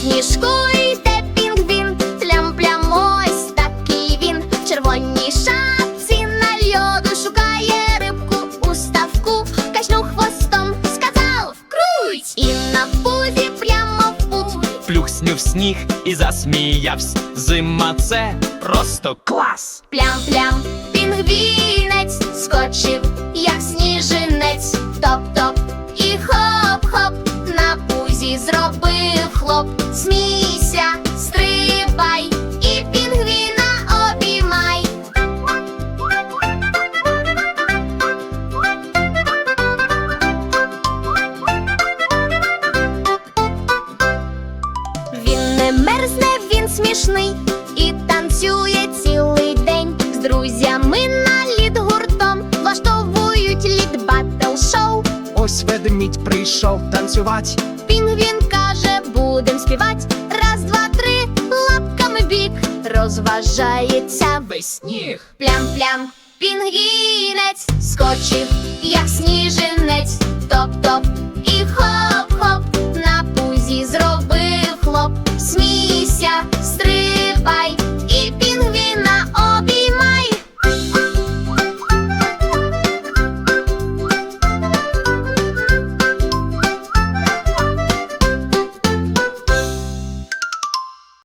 Сніжкуйте пінгвін, плям-плям ось такий він. В червоній шапці на льоду шукає рибку у ставку, качнув хвостом, сказав круть і на пузі прямо в путь. Плюхснюв сніг і засміявсь. Зима це просто клас. Плям-плям, пінгвінець, скочив, як сніжинець, топ-топ і хоп-хоп на пузі зробив хлоп. Смійся, стрибай, і пінгвіна обіймай. Він не мерзне, він смішний і танцює цілий день з друзями на лід гуртом влаштовують лід батл шоу. Ось ведмідь прийшов танцювать. Пінгвін будем співать. Раз, два, три, лапками бік, розважається весь сніг. Плям-плям, пінгвінець скочив, як сніжинець.